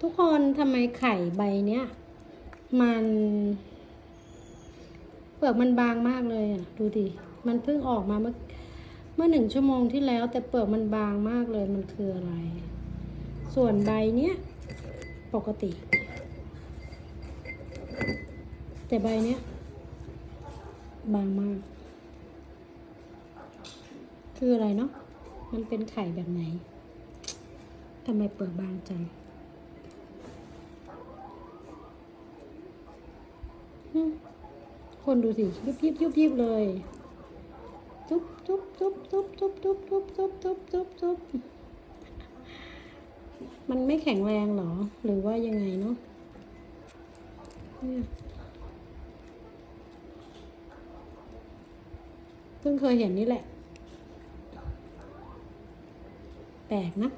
ทุกคนทำไมไข่ใบเนี้ย มันเปลือกมันบางมากเลยอะดูดิมันเพิ่งออกมาเมื่อเมื่อหนึ่งชั่วโมงที่แล้ว แต่เปลือกมันบางมากเลยมันคืออะไร ส่วนใบเนี้ยปกติ แต่ใบเนี้ยบางมาก คืออะไรเนาะมันเป็นไข่แบบไหนทำไมเปลือกบางจังอืม คนดูสิยุบยิบยุบยิบเลยทุบทุบทุบทุบทุบทุบทุบทุบทุบทุบทุบมันไม่แข็งแรงหรอ หรือว่ายังไงเนาะเพิ่งเคยเห็นนี่แหละ แปลกนะ